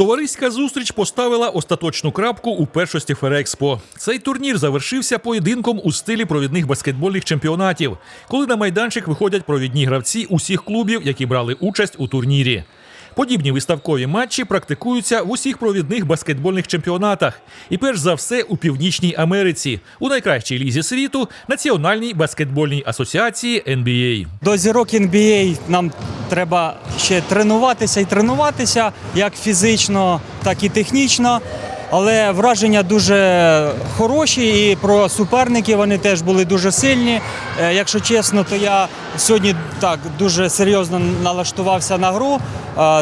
Товариська зустріч поставила остаточну крапку у першості Ферекспо. Цей турнір завершився поєдинком у стилі провідних баскетбольних чемпіонатів, коли на майданчик виходять провідні гравці усіх клубів, які брали участь у турнірі. Подібні виставкові матчі практикуються в усіх провідних баскетбольних чемпіонатах, і перш за все у Північній Америці, у найкращій лізі світу Національній баскетбольній асоціації NBA. До зірок NBA нам треба ще тренуватися і тренуватися як фізично, так і технічно. Але враження дуже хороші, і про суперників вони теж були дуже сильні. Е, Якщо чесно, то я сьогодні так дуже серйозно налаштувався на гру,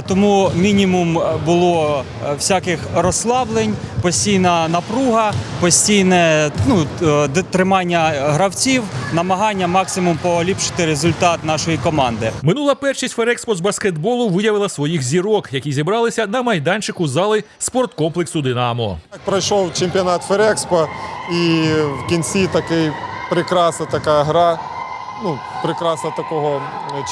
тому мінімум було е, всяких розслаблень, постійна напруга, постійне ну, е, тримання гравців, намагання максимум поліпшити результат нашої команди. Минула першість Ферекспо з баскетболу виявила своїх зірок, які зібралися на майданчику зали спорткомплексу Динамо. Так пройшов чемпіонат Ферекспо і в кінці такий прекрасна така гра. Ну, Прикраса такого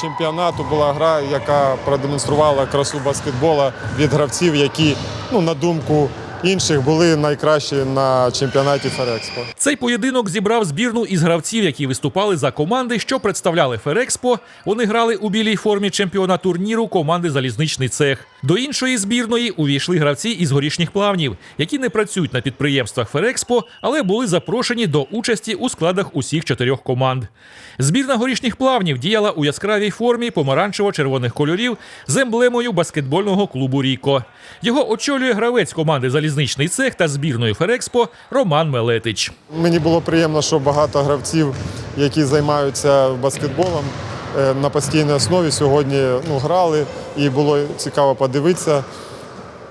чемпіонату була гра, яка продемонструвала красу баскетбола від гравців, які, ну, на думку інших, були найкращі на чемпіонаті Ферекспо. Цей поєдинок зібрав збірну із гравців, які виступали за команди, що представляли Ферекспо. Вони грали у білій формі чемпіона турніру команди Залізничний цех. До іншої збірної увійшли гравці із горішніх плавнів, які не працюють на підприємствах Ферекспо, але були запрошені до участі у складах усіх чотирьох команд. Збірна горішніх плавнів діяла у яскравій формі помаранчево-червоних кольорів з емблемою баскетбольного клубу Ріко. Його очолює гравець команди Залізничний цех та збірної Ферекспо Роман Мелетич. Мені було приємно, що багато гравців, які займаються баскетболом е, на постійній основі, сьогодні ну, грали і було цікаво подивитися.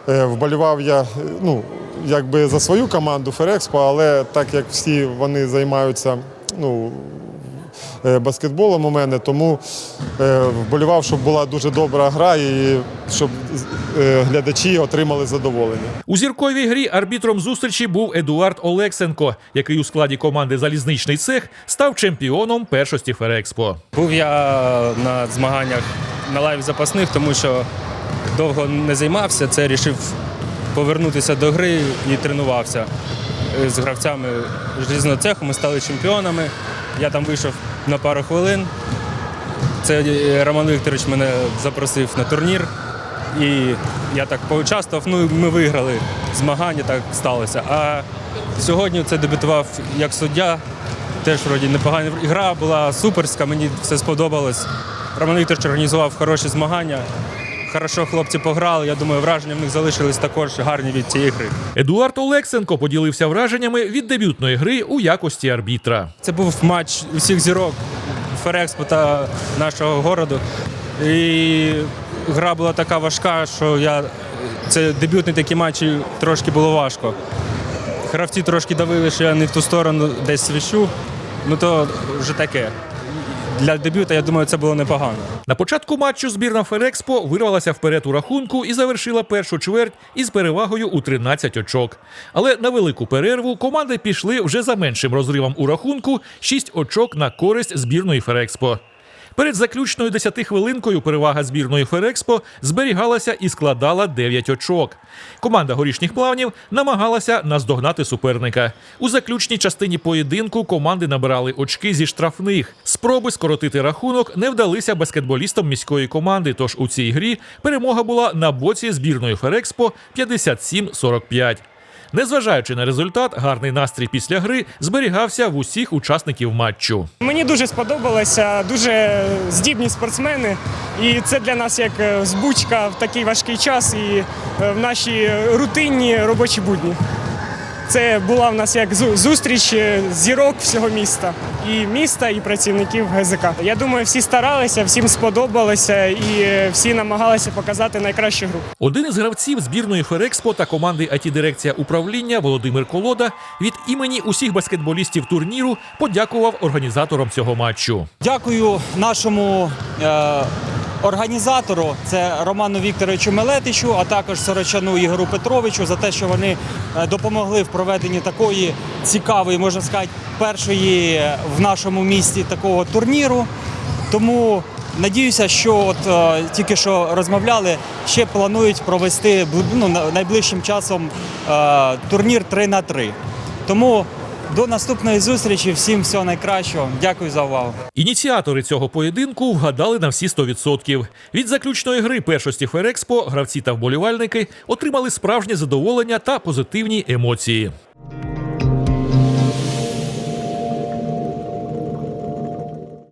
Е, Вболівав я ну, якби за свою команду Ферекспо, але так як всі вони займаються ну, баскетболом у мене, тому е, вболівав, щоб була дуже добра гра і щоб е, глядачі отримали задоволення. У зірковій грі арбітром зустрічі був Едуард Олексенко, який у складі команди Залізничний цех став чемпіоном першості Ферекспо. Був я на змаганнях на лайв запасних, тому що довго не займався. Це рішив повернутися до гри і тренувався Е, з гравцями желізного цеху. Ми стали чемпіонами. Я там вийшов на пару хвилин. Це е, Роман Вікторович мене запросив на турнір. І я так поучаствував. Ну, ми виграли змагання, так сталося. А сьогодні це дебютував як суддя. Теж вроді непогана гра була суперська, мені все сподобалось. Роман Вікторович організував хороші змагання. Хорошо хлопці пограли. Я думаю, враження в них залишились також гарні від цієї гри. Едуард Олексенко поділився враженнями від дебютної гри у якості арбітра. Це був матч усіх зірок Ферекспо та нашого городу. І гра була така важка, що я це дебютний такі матчі трошки було важко. Гравці трошки давили, що я не в ту сторону десь свищу. Ну то вже таке. Для дебюта, я думаю, це було непогано. На початку матчу збірна Ферекспо вирвалася вперед у рахунку і завершила першу чверть із перевагою у 13 очок. Але на велику перерву команди пішли вже за меншим розривом у рахунку 6 очок на користь збірної Ферекспо. Перед заключною 10 хвилинкою перевага збірної Ферекспо зберігалася і складала 9 очок. Команда горішніх плавнів намагалася наздогнати суперника. У заключній частині поєдинку команди набирали очки зі штрафних. Спроби скоротити рахунок не вдалися баскетболістам міської команди. Тож у цій грі перемога була на боці збірної Ферекспо 57-45. Незважаючи на результат, гарний настрій після гри зберігався в усіх учасників матчу. Мені дуже сподобалося, дуже здібні спортсмени, і це для нас як е, збучка в такий важкий час і е, в наші рутинні робочі будні. Це була в нас як зу- зустріч е, зірок всього міста, і міста, і працівників ГЗК. Я думаю, всі старалися, всім сподобалося, і е, всі намагалися показати найкращу гру. Один із гравців збірної Ферекспо та команди it дирекція управління Володимир Колода від імені усіх баскетболістів турніру подякував організаторам цього матчу. Дякую нашому е, організатору, це Роману Вікторовичу Мелетичу, а також Сорочану Ігору Петровичу за те, що вони е, допомогли в проведенні такої цікавої, можна сказати, першої в нашому місті такого турніру. Тому надіюся, що от е, тільки що розмовляли, ще планують провести ну, найближчим часом е, турнір 3 на 3 Тому до наступної зустрічі. Всім всього найкращого. Дякую за увагу. Ініціатори цього поєдинку вгадали на всі 100%. Від заключної гри першості Ферекспо гравці та вболівальники отримали справжнє задоволення та позитивні емоції.